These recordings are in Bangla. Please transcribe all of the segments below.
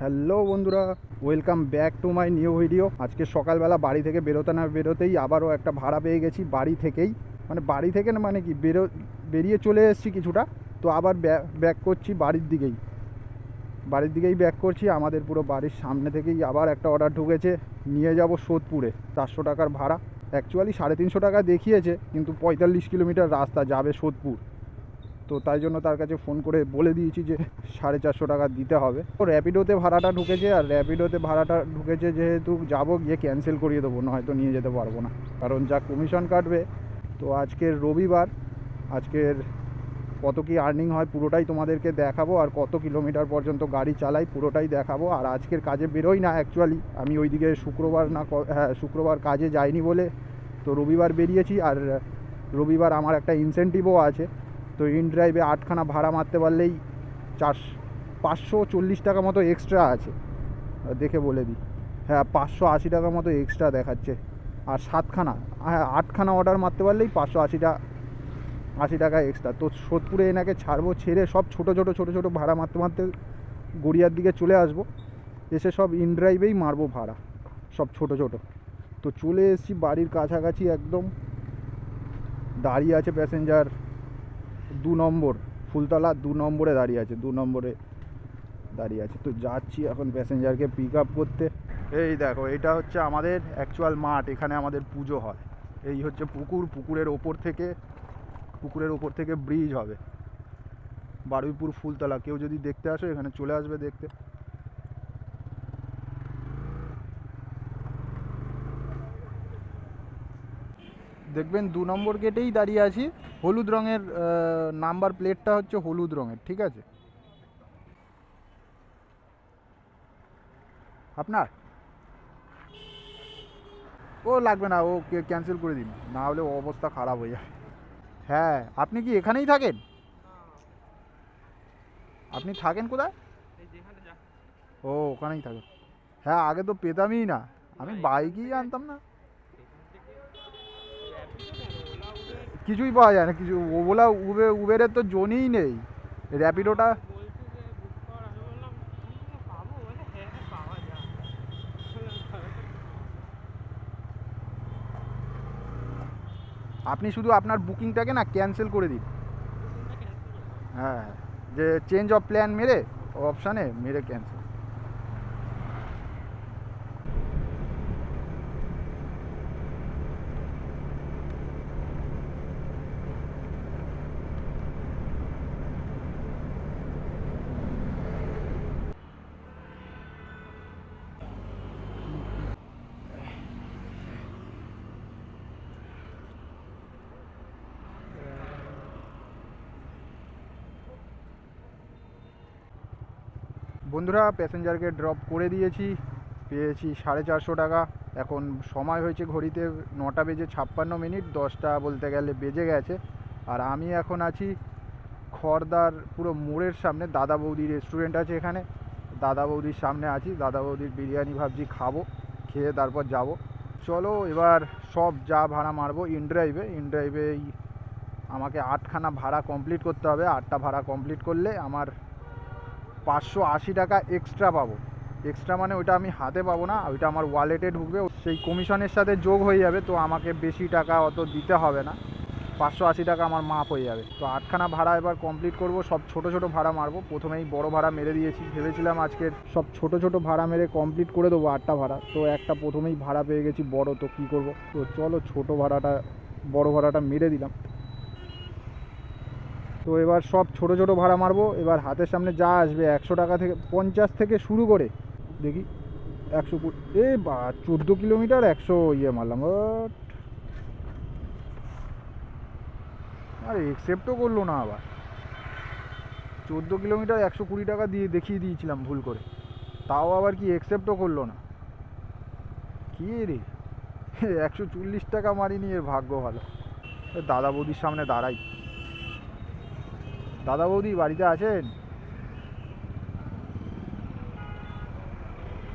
হ্যালো বন্ধুরা, welcome back to my new video. আজকে সকালবেলা বাড়ি থেকে বেরোতে না বেরোতেই আবারও একটা ভাড়া পেয়ে গেছি বাড়ি থেকেই। মানে বাড়ি থেকে না মানে কি, বেরো, বেরিয়ে চলে এসেছি কিছুটা, তো আবার ব্যাক করছি বাড়ির দিকেই। বাড়ির দিকেই ব্যাক করছি, আমাদের পুরো বাড়ির সামনে থেকেই আবার একটা অর্ডার ঢুকেছে, নিয়ে যাব সোদপুরে, চারশো টাকার ভাড়া। অ্যাকচুয়ালি সাড়ে তিনশো টাকা দেখিয়েছে, কিন্তু পঁয়তাল্লিশ কিলোমিটার রাস্তা যাবে সোদপুর। তো তাই জন্য তার কাছে ফোন করে বলে দিয়েছি যে সাড়ে চারশো টাকা দিতে হবে। তো র্যাপিডোতে ভাড়াটা ঢুকেছে আর র্যাপিডোতে ভাড়াটা ঢুকেছে যেহেতু যাব গিয়ে ক্যান্সেল করিয়ে দেবো না হয়তো নিয়ে যেতে পারব না। কারণ যা কমিশন কাটবে, তো আজকের রবিবার, আজকের কত কি আর্নিং হয় পুরোটাই তোমাদেরকে দেখাবো আর কত কিলোমিটার পর্যন্ত গাড়ি চালাই পুরোটাই দেখাবো। আর আজকের কাজে বেরোই না অ্যাকচুয়ালি আমি ওইদিকে শুক্রবার না হ্যাঁ শুক্রবার কাজে যাইনি বলে তো রবিবার বেরিয়েছি আর রবিবার আমার একটা ইনসেন্টিভও আছে। তো ইন ড্রাইভে আটখানা ভাড়া মারতে পারলেই চার পাঁচশো চল্লিশ টাকা মতো এক্সট্রা আছে। দেখে বলে দিই। হ্যাঁ পাঁচশো আশি টাকা মতো এক্সট্রা দেখাচ্ছে। আর সাতখানা হ্যাঁ আটখানা অর্ডার মারতে পারলেই পাঁচশো আশিটা আশি টাকা এক্সট্রা তো সোদপুরে এনাকে ছাড়বো, ছেড়ে সব ছোটো ছোটো ছোটো ছোটো ভাড়া মারতে মারতে গড়িয়ার দিকে চলে আসব। এসে সব ইন ড্রাইভেই মারবো ভাড়া, সব ছোটো ছোটো। তো চলে এসেছি বাড়ির কাছাকাছি একদম। দাঁড়িয়ে আছে প্যাসেঞ্জার দু নম্বর, ফুলতলা দু নম্বরে দাঁড়িয়ে আছে, দু নম্বরে দাঁড়িয়ে আছে। তো যাচ্ছি এখন প্যাসেঞ্জারকে পিক আপ করতে। এই দেখো, এটা হচ্ছে আমাদের অ্যাকচুয়াল মাঠ, এখানে আমাদের পুজো হয়। এই হচ্ছে পুকুর, পুকুরের ওপর থেকে, পুকুরের ওপর থেকে ব্রিজ হবে। বারুইপুর ফুলতলা, কেউ যদি দেখতে আসো, এখানে চলে আসবে দেখতে। দেখবেন দু নম্বর গেটেই দাঁড়িয়ে আছি। হলুদ রঙের নাম্বার প্লেটটা হচ্ছে হলুদ রঙের ঠিক আছে? আপনার? ও লাগবে না ও ক্যান্সেল করে দিন। না হলে অবস্থা খারাপ হয়ে যাবে। হ্যাঁ আপনি কি এখানেই থাকেন? আপনি থাকেন কোথায়? ও ওখানেই থাকেন। হ্যাঁ আগে তো পেতামই না। আমি বাইকই আনতাম না। কিছুই পাওয়া যায় না, কিছু ওলা, উবে, উবেরের তো জোনই নেই র্যাপিডোটা আপনি শুধু আপনার বুকিংটাকে না ক্যান্সেল করে দিন হ্যাঁ। যে চেঞ্জ অফ প্ল্যান মেরে অপশানে মেরে ক্যান্সেল বন্ধুরা, প্যাসেঞ্জারকে ড্রপ করে দিয়েছি। পেয়েছি সাড়ে চারশো টাকা। এখন সময় হয়েছে ঘড়িতে নটা বেজে ছাপ্পান্ন মিনিট, দশটা বলতে গেলে বেজে গেছে। আর আমি এখন আছি খড়দার পুরো মোড়ের সামনে। দাদা বৌদি রেস্টুরেন্ট আছে এখানে। দাদা বৌদির সামনে আছি। দাদা বৌদির বিরিয়ানি ভাবছি খাব, খেয়ে তারপর যাব। চলো এবার সব যা ভাড়া মারবো ইন ড্রাইভে ইন ড্রাইভেই আমাকে আটখানা ভাড়া কমপ্লিট করতে হবে। আটটা ভাড়া কমপ্লিট করলে আমার পাঁচশো আশি টাকা এক্সট্রা পাবো। এক্সট্রা মানে ওইটা আমি হাতে পাবো না, ওইটা আমার ওয়ালেটে ঢুকবে। সেই কমিশনের সাথে যোগ হয়ে যাবে, তো আমাকে বেশি টাকা অত দিতে হবে না। পাঁচশো আশি টাকা আমার মাপ হয়ে যাবে। তো আটখানা ভাড়া এবার কমপ্লিট করব, সব ছোট ছোট ভাড়া মারবো। প্রথমেই বড় ভাড়া মেরে দিয়েছি। ভেবেছিলাম আজকের সব ছোট ছোট ভাড়া মেরে কমপ্লিট করে দেবো আটটা ভাড়া। তো একটা প্রথমেই ভাড়া পেয়ে গেছি বড়, তো কী করব? তো চলো ছোট ভাড়াটা, বড় ভাড়াটা মেরে দিলাম। তো এবার সব ছোট ছোট ভাড়া মারবো। এবার হাতের সামনে যা আসবে, একশো টাকা থেকে, পঞ্চাশ থেকে শুরু করে। দেখি, একশো কুড়ি, এ বা, চোদ্দ কিলোমিটার একশো ইয়ে মারলাম। বাট আরে একসেপ্টও করল না আবার। চোদ্দ কিলোমিটার একশো কুড়ি টাকা দিয়ে দেখিয়ে দিয়েছিলাম ভুল করে। তাও আবার কি একসেপ্টও করল না? কি রে? একশো চল্লিশ টাকা মারিনি, এর ভাগ্য ভালো। দাদা বৌদির সামনে দাঁড়াই। দাদা বৌদি বাড়িতে আছেন?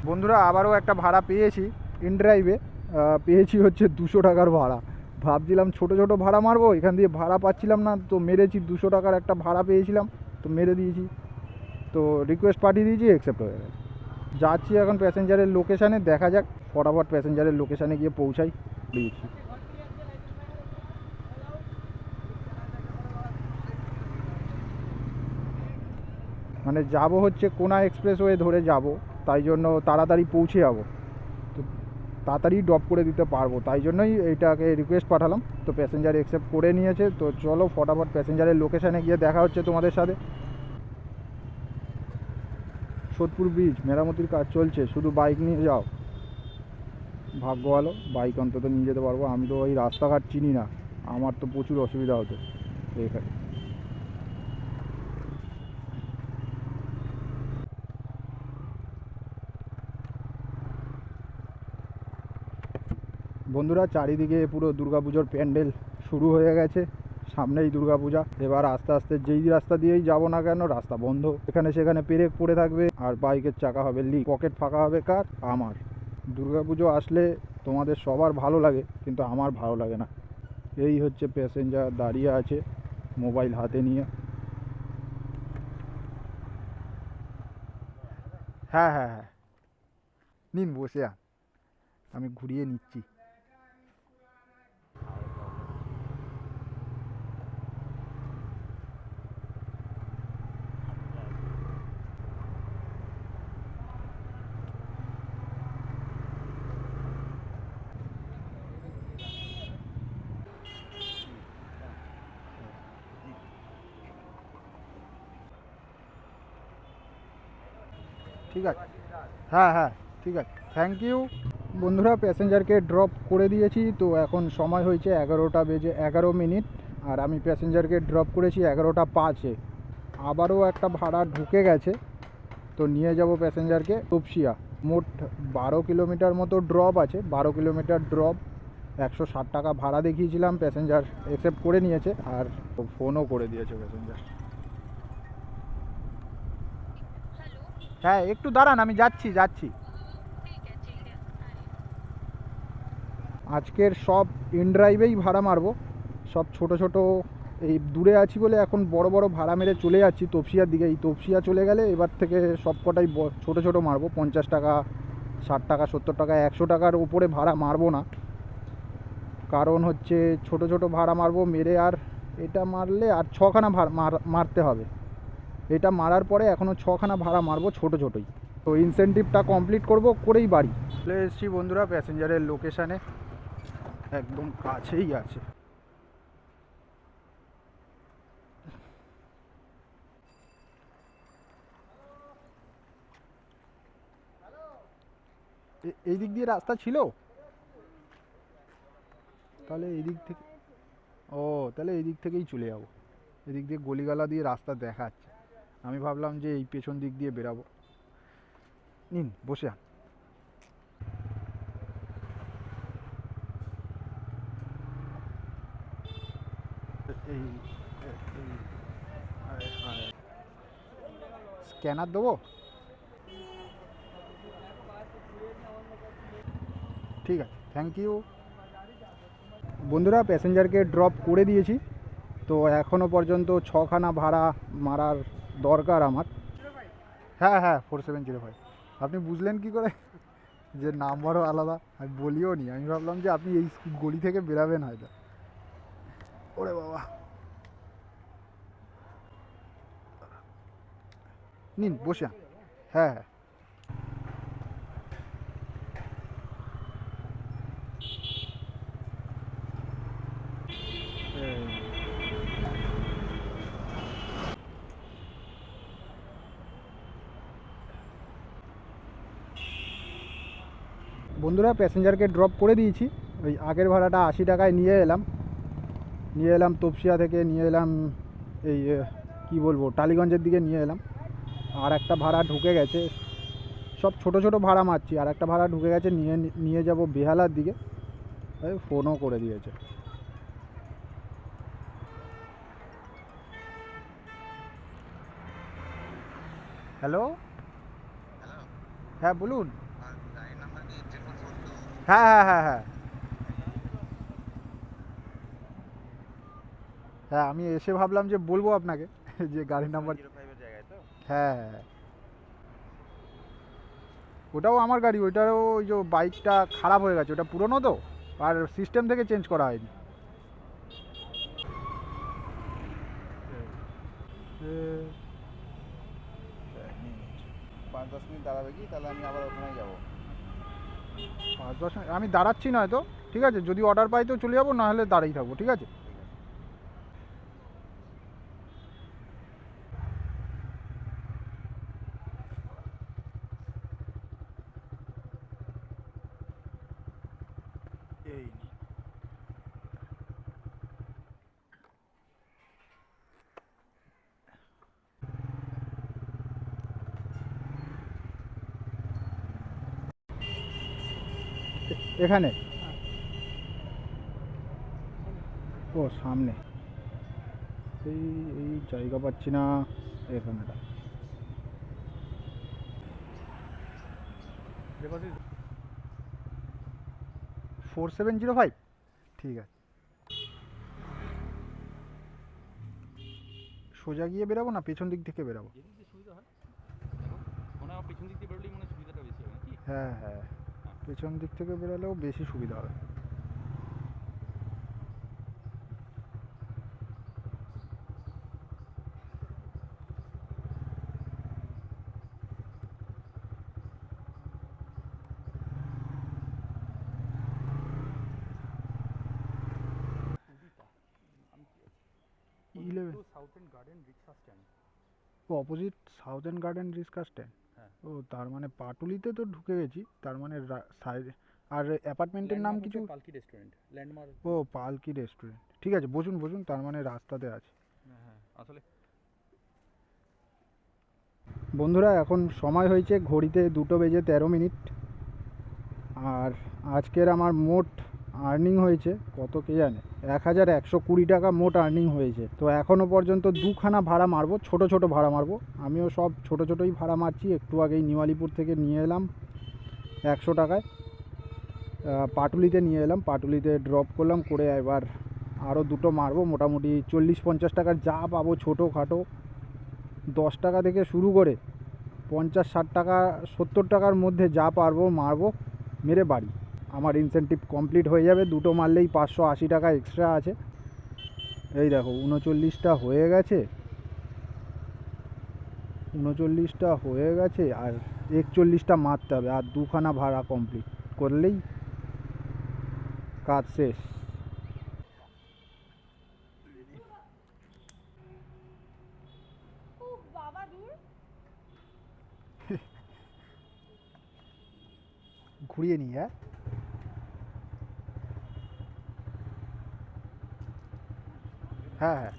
বন্ধুরা, আবারও একটা ভাড়া পেয়েছি ইন ড্রাইভে পেয়েছি হচ্ছে দুশো টাকার ভাড়া। ভাবছিলাম ছোট ছোট ভাড়া মারবো, এখান দিয়ে ভাড়া পাচ্ছিলাম না, তো মেরেছি দুশো টাকার একটা ভাড়া পেয়েছিলাম, তো মেরে দিয়েছি। তো রিকোয়েস্ট পাঠিয়ে দিয়েছি অ্যাকসেপ্ট হয়ে গেছে। যাচ্ছি এখন প্যাসেঞ্জারের লোকেশানে দেখা যাক, ফটাফট প্যাসেঞ্জারের লোকেশানে গিয়ে পৌঁছাই। দিয়েছি মানে যাব হচ্ছে কোনা এক্সপ্রেসওয়ে ধরে যাব, তাই জন্য তাড়াতাড়ি পৌঁছে যাব। তো তাড়াতাড়ি ড্রপ করে দিতে পারব, তাই জন্যই এইটাকে রিকোয়েস্ট পাঠালাম। তো প্যাসেঞ্জার অ্যাকসেপ্ট করে নিয়েছে, তো চলো ফটাফট প্যাসেঞ্জারের লোকেশানে গিয়ে দেখা হচ্ছে তোমাদের সাথে। সোদপুর ব্রিজ মেরামতির কাজ চলছে, শুধু বাইক নিয়ে যাও। ভাগ্য ভালো বাইক অন্তত নিয়ে যেতে পারব, আমি তো ওই রাস্তাঘাট চিনি না, আমার তো প্রচুর অসুবিধা হতো। এখানে বন্ধুরা, চারিদিকে পুরো দুর্গাপুজোর প্যান্ডেল শুরু হয়ে গেছে। সামনেই দুর্গাপূজা। এবার আস্তে আস্তে যেই রাস্তা দিয়েই যাব না কেন, রাস্তা বন্ধ। এখানে সেখানে পেরেক পড়ে থাকবে আর বাইকের চাকা হবে লিক পকেট ফাঁকা হবে কার? আমার। দুর্গাপুজো আসলে তোমাদের সবার ভালো লাগে, কিন্তু আমার ভালো লাগে না। এই হচ্ছে প্যাসেঞ্জার দাঁড়িয়ে আছে মোবাইল হাতে নিয়ে। হ্যাঁ হ্যাঁ হ্যাঁ। নিন বসে আমি ঘুরিয়ে নিচ্ছি ঠিক আছে হ্যাঁ হ্যাঁ ঠিক আছে। থ্যাংক ইউ বন্ধুরা প্যাসেঞ্জারকে ড্রপ করে দিয়েছি, তো এখন সময় হয়েছে এগারোটা বেজে এগারো মিনিট, আর আমি প্যাসেঞ্জারকে ড্রপ করেছি এগারোটা পাঁচে। আবারও একটা ভাড়া ঢুকে গেছে, তো নিয়ে যাব প্যাসেঞ্জারকে তপসিয়া মোট বারো কিলোমিটার মতো ড্রপ আছে, বারো কিলোমিটার ড্রপ একশো ষাট টাকা ভাড়া দেখিয়েছিলাম প্যাসেঞ্জার অ্যাকসেপ্ট করে নিয়েছে, আর ফোনও করে দিয়েছে প্যাসেঞ্জার হ্যাঁ একটু দাঁড়ান, আমি যাচ্ছি যাচ্ছি। আজকের সব ইনড্রাইভেই ভাড়া মারবো। সব ছোট ছোট, এই দূরে আছি বলে এখন বড় বড় ভাড়া মেরে চলে যাচ্ছি তপসিয়ার দিকে। এই তপসিয়া চলে গেলে এবার থেকে সব কটাই ছোটো ছোটো মারবো। পঞ্চাশ টাকা, ষাট টাকা, সত্তর টাকা, একশো টাকার উপরে ভাড়া মারবো না। কারণ হচ্ছে ছোট ছোট ভাড়া মারবো, মেরে আর এটা মারলে আর ছখানা ভাড়া মারতে হবে। এটা মারার পরে এখনও ছখানা ভাড়া মারবো ছোট ছোটোই। তো ইনসেন্টিভটা কমপ্লিট করব করেই বাড়ি। চলে এসেছি বন্ধুরা প্যাসেঞ্জারের লোকেশানে একদম কাছেই আছে। এই দিক দিয়ে রাস্তা ছিল? তাহলে এই দিক থেকে ও তাহলে এই দিক থেকেই চলে যাব। এদিক দিয়ে গলিগালা দিয়ে রাস্তা দেখাচ্ছে। আমি ভাবলাম যে এই পেছন দিক দিয়ে বেরাবো। নিন, বসে আন। এই স্ক্যানার দেবো? ঠিক আছে থ্যাংক ইউ বন্ধুরা প্যাসেঞ্জারকে ড্রপ করে দিয়েছি। তো এখনও পর্যন্ত ছখানা ভাড়া মারার দরকার আমার। হ্যাঁ হ্যাঁ ফোর সেভেন জিরো ফাইভ আপনি বুঝলেন কি করে? যে নাম্বারও আলাদা, আমি বলিও নি। আমি ভাবলাম যে আপনি এই গলি থেকে বেরাবেন হয়তো। ওরে বাবা। নিন, বসে হ্যাঁ হ্যাঁ। বন্ধুরা প্যাসেঞ্জারকে ড্রপ করে দিয়েছি। ওই আগের ভাড়াটা আশি টাকায় নিয়ে এলাম। নিয়ে এলাম তপসিয়া থেকে নিয়ে এলাম এই কি বলব টালিগঞ্জের দিকে নিয়ে এলাম। আর একটা ভাড়া ঢুকে গেছে। সব ছোট ছোট ভাড়া মারছি। আর একটা ভাড়া ঢুকে গেছে নিয়ে নিয়ে যাব বেহালার দিকে। এই ফোনও করে দিয়েছে। হ্যালো হ্যাঁ বলুন আর গাড়ির নাম্বার কি ট্রিপল ফোর টু হ্যাঁ হ্যাঁ হ্যাঁ হ্যাঁ। হ্যাঁ আমি এসে ভাবলাম যে বলব আপনাকে যে গাড়ির নাম্বার হ্যাঁ হ্যাঁ হ্যাঁ। ওটাও আমার গাড়ি ওইটারও ওই যে বাইকটা খারাপ হয়ে গেছে ওটা পুরনো তো আর সিস্টেম থেকে চেঞ্জ করা হয়নি। পাঁচ দশ মিনিট দাঁড়াবে কি? তাহলে আমি আবার ওখানে যাব। পাঁচ দশ মিনিট। আমি দাঁড়াচ্ছি না হয়তো, ঠিক আছে? যদি অর্ডার পাই তো চলে যাব নাহলে দাঁড়িয়ে থাকব, ঠিক আছে এই নে। এ- এখানে? ও সামনে। এই এই জায়গা পাচ্ছি না এখানেটা ফোর সেভেন জিরো ফাইভ ঠিক আছে। সোজা গিয়ে বেরাবো না পেছন দিক থেকে বেরাবো? হ্যাঁ হয়। পেছন দিক থেকে বেরালেও বেশি সুবিধা হবে eleven south end garden rickshaw stand opposite south end garden রিস্কা স্ট্যান্ড। ও তার মানে পাটুলিতে তো ঢুকে গেছি তার মানে সাইড আর অ্যাপার্টমেন্টের নাম কিছু পালকি রেস্টুরেন্ট ল্যান্ডমার্ক ও পালকি রেস্টুরেন্ট ঠিক আছে বসুন বসুন তার মানে রাস্তাতে আছে। হ্যাঁ আসলে বন্ধুরা এখন সময় হয়েছে ঘড়িতে দুটো বেজে তেরো মিনিট আর আজকের আমার মোট আর্নিং হয়েছে, কত কে জানে? এক হাজার একশো কুড়ি টাকা মোট আর্নিং হয়েছে। তো এখনও পর্যন্ত দুখানা ভাড়া মারবো, ছোট ছোট ভাড়া মারবো। আমিও সব ছোট ছোটোই ভাড়া মারছি, একটু আগেই নিওয়ালিপুর থেকে নিয়ে এলাম একশো টাকায়। পাটুলিতে নিয়ে এলাম, পাটুলিতে ড্রপ করলাম, করে এবার আরও দুটো মারবো, মোটামুটি চল্লিশ পঞ্চাশ টাকার যা পাবো ছোটো খাটো দশ টাকা থেকে শুরু করে পঞ্চাশ ষাট টাকা, সত্তর টাকার মধ্যে যা পারব মারবো, মেরে বাড়ি। আমার ইনসেন্টিভ কমপ্লিট হয়ে যাবে। দুটো মারলেই পাঁচশো আশি টাকা এক্সট্রা আছে। এই দেখো উনচল্লিশটা হয়ে গেছে। উনচল্লিশটা হয়ে গেছে আর একচল্লিশটা মারতে হবে আর দুখানা ভাড়া কমপ্লিট করলেই কাজ শেষ। ঘুরিয়ে নিই হ্যাঁ? হ্যাঁ হ্যাঁ।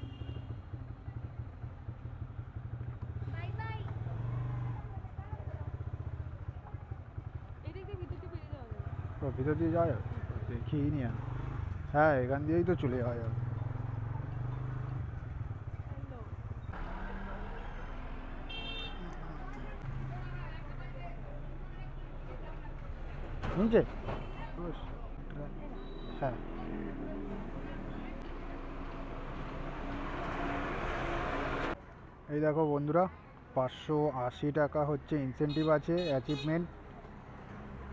ভিতর দিয়ে যাওয়া যাবে? দেখিই নি হ্যাঁ এখান দিয়েই তো চলে যাওয়া যাবে। হ্যালো নিচে হ্যাঁ এই দেখো বন্ধুরা, পাঁচশো আশি টাকা হচ্ছে ইনসেন্টিভ আছে অ্যাচিভমেন্ট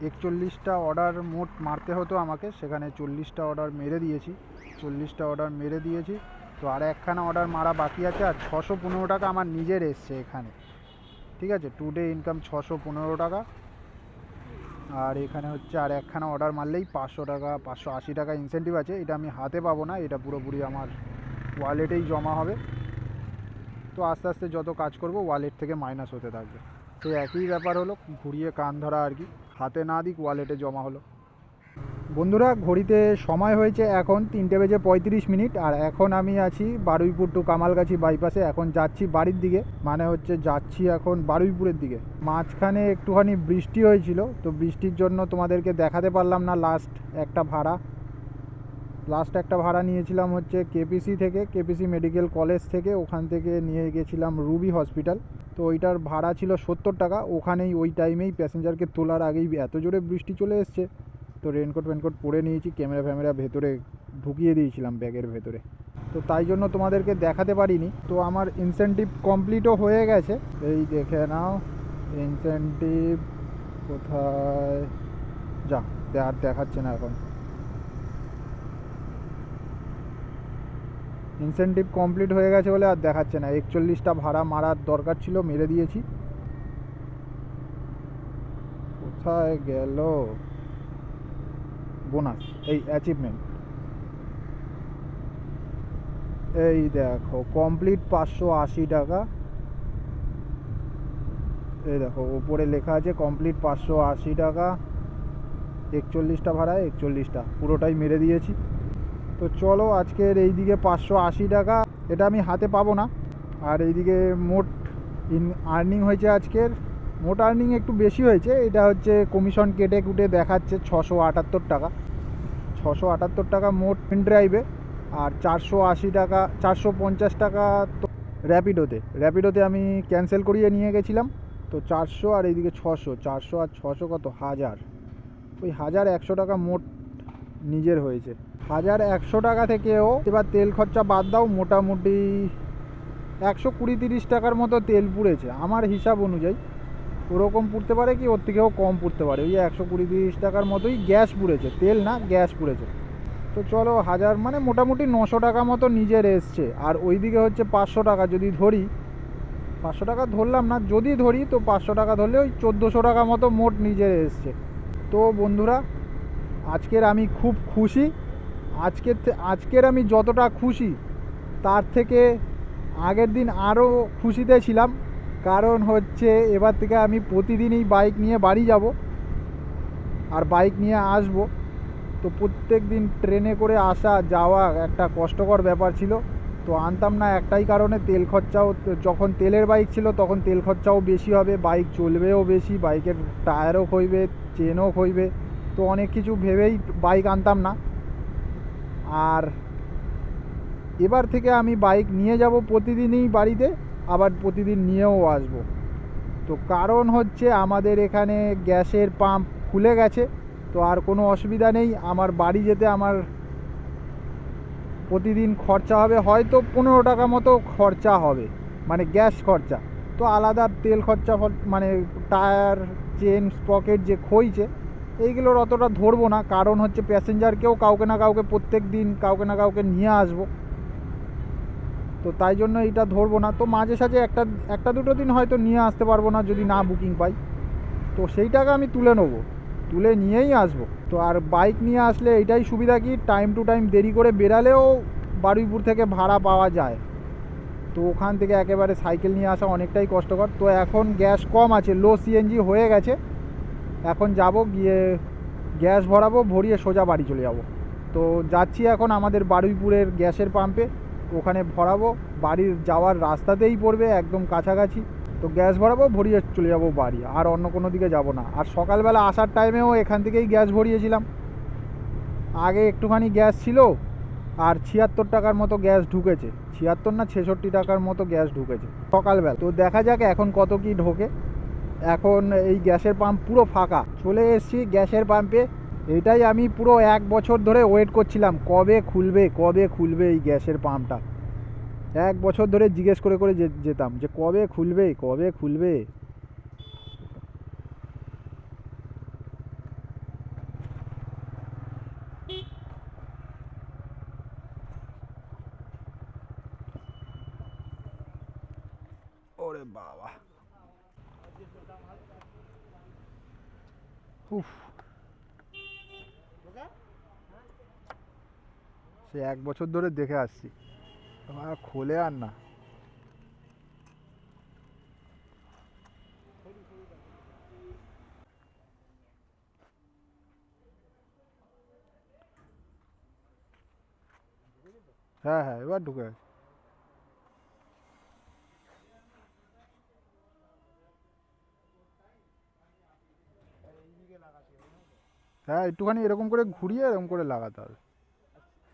একচল্লিশটা অর্ডার মোট মারতে হতো আমাকে, সেখানে চল্লিশটা অর্ডার মেরে দিয়েছি। চল্লিশটা অর্ডার মেরে দিয়েছি, তো আর একখানা অর্ডার মারা বাকি আছে, আর ছশো পনেরো টাকা আমার নিজের এসছে এখানে। ঠিক আছে? টু ডে ইনকাম ছশো পনেরো টাকা। আর এখানে হচ্ছে আর একখানা অর্ডার মারলেই পাঁচশো টাকা, পাঁচশো আশি টাকা ইনসেন্টিভ আছে। এটা আমি হাতে পাবো না, এটা পুরোপুরি আমার ওয়ালেটেই জমা হবে। তো আস্তে আস্তে যত কাজ করব ওয়ালেট থেকে মাইনাস হতে থাকবে। তো একই ব্যাপার হলো, ঘুরিয়ে কান ধরা আর কি। হাতে না দিক ওয়ালেটে জমা হলো। বন্ধুরা, ঘড়িতে সময় হয়েছে এখন তিনটে বেজে পঁয়ত্রিশ মিনিট, আর এখন আমি আছি বারুইপুর টু কামালগাছি বাইপাসে এখন যাচ্ছি বাড়ির দিকে মানে হচ্ছে যাচ্ছি এখন বারুইপুরের দিকে। মাঝখানে একটুখানি বৃষ্টি হয়েছিল, তো বৃষ্টির জন্য তোমাদেরকে দেখাতে পারলাম না লাস্ট একটা ভাড়া। লাস্ট একটা ভাড়া নিয়েছিলাম হচ্ছে কেপিসি থেকে কেপিসি মেডিকেল কলেজ থেকে, ওখান থেকে নিয়ে গেছিলাম রুবি হসপিটাল তো ওইটার ভাড়া ছিল সত্তর টাকা, ওখানেই ওই টাইমেই প্যাসেঞ্জারকে তোলার আগেই এত জোরে বৃষ্টি চলে এসছে। তো রেনকোট ফেনকোট পরে নিয়েছি ক্যামেরা ফ্যামেরা ভেতরে ঢুকিয়ে দিয়েছিলাম ব্যাগের ভেতরে। তো তাই জন্য তোমাদেরকে দেখাতে পারিনি। তো আমার ইনসেন্টিভ কমপ্লিটও হয়ে গেছে। এই দেখে নাও ইনসেন্টিভ কোথায়? যা, আর দেখাচ্ছে না এখন। ইনসেনটিভ কমপ্লিট হয়ে গেছে বলে আর দেখাচ্ছে না। একচল্লিশটা ভাড়া মারার দরকার ছিল, মেরে দিয়েছি। কোথায় গেল? বোনাস, এই অ্যাচিভমেন্ট এই দেখো কমপ্লিট পাঁচশো আশি টাকা। এই দেখো, ওপরে লেখা আছে কমপ্লিট পাঁচশো আশি টাকা। একচল্লিশটা ভাড়া, একচল্লিশটা। পুরোটাই মেরে দিয়েছি। তো চলো আজকের এই দিকে পাঁচশো আশি টাকা। এটা আমি হাতে পাবো না। আর এইদিকে মোট ইন আর্নিং হয়েছে আজকের। মোট আর্নিং একটু বেশি হয়েছে। এটা হচ্ছে কমিশন কেটে কুটে দেখাচ্ছে ছশো আটাত্তর টাকা। ছশো আটাত্তর টাকা মোট পেন ড্রাইভে আর চারশো আশি টাকা, চারশো পঞ্চাশ টাকা তো র্যাপিডোতে র্যাপিডোতে আমি ক্যান্সেল করিয়ে নিয়ে গেছিলাম। তো চারশো আর এইদিকে ছশো। চারশো আর ছশো কত? হাজার। ওই হাজার একশো টাকা মোট নিজের হয়েছে। হাজার একশো টাকা থেকেও এবার তেল খরচা বাদ দাও, মোটামুটি একশো কুড়ি তিরিশ টাকার মতো তেল পুড়েছে। আমার হিসাব অনুযায়ী ওরকম পুড়তে পারে কি, ওর থেকেও কম পুড়তে পারে। ওই একশো কুড়ি তিরিশ টাকার মতোই গ্যাস পুড়েছে, তেল না, গ্যাস পুড়েছে। তো চলো, হাজার মানে মোটামুটি নশো টাকা মতো নিজের এসছে। আর ওইদিকে হচ্ছে পাঁচশো টাকা যদি ধরি, পাঁচশো টাকা ধরলাম না, যদি ধরি তো পাঁচশো টাকা ধরলে ওই চোদ্দোশো টাকা মতো মোট নিজের এসছে। তো বন্ধুরা আজকের আমি খুব খুশি। আজকের আজকের আমি যতটা খুশি, তার থেকে আগের দিন আরও খুশিতে ছিলাম। কারণ হচ্ছে এবার থেকে আমি প্রতিদিনই বাইক নিয়ে বাড়ি যাব আর বাইক নিয়ে আসব। তো প্রত্যেক দিন ট্রেনে করে আসা, যাওয়া একটা কষ্টকর ব্যাপার ছিল। তো আনতাম না একটাই কারণে তেল খরচাও, যখন তেলের বাইক ছিল তখন তেল খরচাও বেশি হবে, বাইক চলবেও বেশি, বাইকের টায়ারও খইবে চেনও ক্ষইবে তো অনেক কিছু ভেবেই বাইক আনতাম না। আর এবার থেকে আমি বাইক নিয়ে যাব প্রতিদিনই বাড়িতে, আবার প্রতিদিন নিয়েও আসব। তো কারণ হচ্ছে আমাদের এখানে গ্যাসের পাম্প খুলে গেছে, তো আর কোনো অসুবিধা নেই। আমার বাড়ি যেতে আমার প্রতিদিন খরচা হবে, হয়তো পনেরো টাকা মতো খরচা হবে মানে গ্যাস খরচা। তো আলাদা তেল খরচা মানে টায়ার চেন স্পকেট যে ক্ষইছে এইগুলোর অতটা ধরবো না, কারণ হচ্ছে প্যাসেঞ্জারকেও কাউকে না কাউকে প্রত্যেক দিন কাউকে না কাউকে নিয়ে আসব। তো তাই জন্য এইটা ধরবো না। তো মাঝে সাঝে একটা একটা দুটো দিন হয়তো নিয়ে আসতে পারব না যদি না বুকিং পাই। তো সেই টাকা আমি তুলে নেব, তুলে নিয়েই আসব। তো আর বাইক নিয়ে আসলে এটাই সুবিধা কি টাইম টু টাইম দেরি করে বেরালেও বারুইপুর থেকে ভাড়া পাওয়া যায়। তো ওখান থেকে একেবারে সাইকেল নিয়ে আসা অনেকটাই কষ্টকর। তো এখন গ্যাস কম আছে লো সিএনজি হয়ে গেছে। এখন যাব, গিয়ে গ্যাস ভরাবো, ভরিয়ে সোজা বাড়ি চলে যাব। তো যাচ্ছি এখন আমাদের বারুইপুরের গ্যাসের পাম্পে, ওখানে ভরাবো, বাড়ির যাওয়ার রাস্তাতেই পড়বে একদম কাছাকাছি। তো গ্যাস ভরাবো, ভরিয়ে চলে যাব বাড়ি, আর অন্য কোনো দিকে যাব না। আর সকালবেলা আসার টাইমেও এখান থেকেই গ্যাস ভরিয়েছিলাম। আগে একটুখানি গ্যাস ছিল, আর ছিয়াত্তর টাকার মতো গ্যাস ঢুকেছে। ছিয়াত্তর না ছেষট্টি টাকার মতো গ্যাস ঢুকেছে সকালবেলা। তো দেখা যাক এখন কত কি ঢোকে। এখন এই গ্যাসের পাম্প পুরো ফাঁকা। চলে এসছি গ্যাসের পাম্পে। এটাই আমি পুরো এক বছর ধরে ওয়েট করছিলাম, কবে খুলবে কবে খুলবে এই গ্যাসের পাম্পটা? এক বছর ধরে জিজ্ঞেস করে করে যেতাম যে কবে খুলবে কবে খুলবে ওরে বাবা উফ সে এক বছর ধরে দেখে আসছি। আর খোলে আর না। হ্যাঁ হ্যাঁ এবার ঢুকে গেছে। হ্যাঁ একটুখানি এরকম করে ঘুরিয়ে এরকম করে লাগাতে হবে এমন পরিস্থিতি হয়তো তখন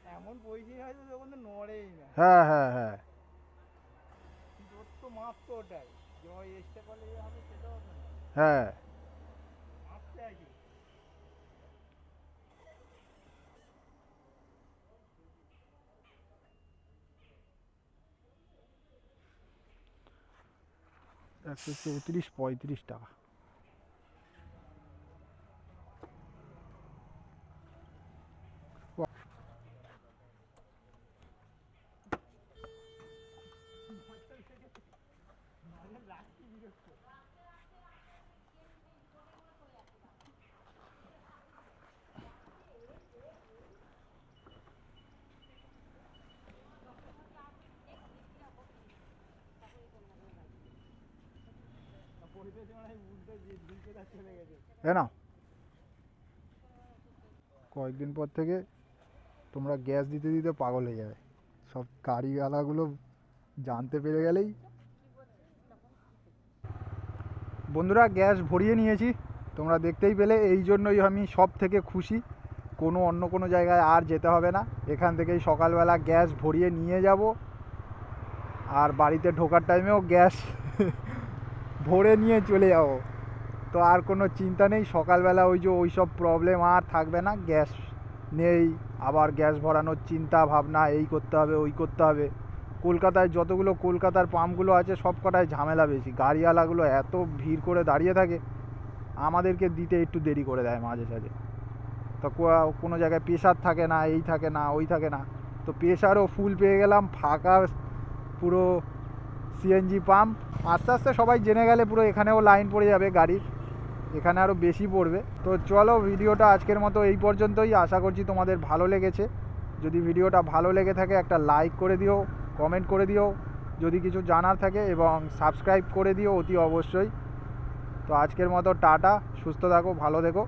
তো নড়েই না হ্যাঁ হ্যাঁ হ্যাঁ। হ্যাঁ। একশো চৌত্রিশ পঁয়ত্রিশ টাকা এসেছে মানে উল্টো যে ঢুকে তার চলে গেছে নাও কয়েকদিন পর থেকে তোমরা গ্যাস দিতে দিতে পাগল হয়ে যাবে। সব গাড়িওয়ালাগুলো জানতে পেরে গেলেই। বন্ধুরা, গ্যাস ভরিয়ে নিয়েছি। তোমরা দেখতেই পেলে, এই জন্যই আমি সব থেকে খুশি। কোনো অন্য কোনো জায়গায় আর যেতে হবে না। এখান থেকেই সকালবেলা গ্যাস ভরিয়ে নিয়ে যাব। আর বাড়িতে ঢোকার টাইমেও গ্যাস ভরে নিয়ে চলে যাব তো আর কোনো চিন্তা নেই, সকালবেলা ওই যে ওই সব প্রবলেম আর থাকবে না গ্যাস নেই, আবার গ্যাস ভরানোর চিন্তা ভাবনা, এই করতে হবে, ওই করতে হবে। কলকাতায় যতগুলো কলকাতার পাম্পগুলো আছে, সব কটায় ঝামেলা বেশি। গাড়িওয়ালাগুলো এত ভিড় করে দাঁড়িয়ে থাকে, আমাদেরকে দিতে একটু দেরি করে দেয় মাঝে সাঝে। তো কোনো জায়গায় প্রেশার থাকে না, এই থাকে না, ওই থাকে না। তো প্রেশারও ফুল পেয়ে গেলাম, ফাঁকা পুরো সিএনজি পাম্প আস্তে আস্তে সবাই জেনে গেলে পুরো এখানেও লাইন পড়ে যাবে গাড়ির। এখানে আরও বেশি পড়বে। তো চলো ভিডিওটা আজকের মতো এই পর্যন্তই। আশা করছি তোমাদের ভালো লেগেছে। যদি ভিডিওটা ভালো লেগে থাকে, একটা লাইক করে দিও কমেন্ট করে দিও। যদি কিছু জানার থাকে এবং সাবস্ক্রাইব করে দিও, অতি অবশ্যই। তো আজকের মতো টাটা। সুস্থ থাকো, ভালো থেকো।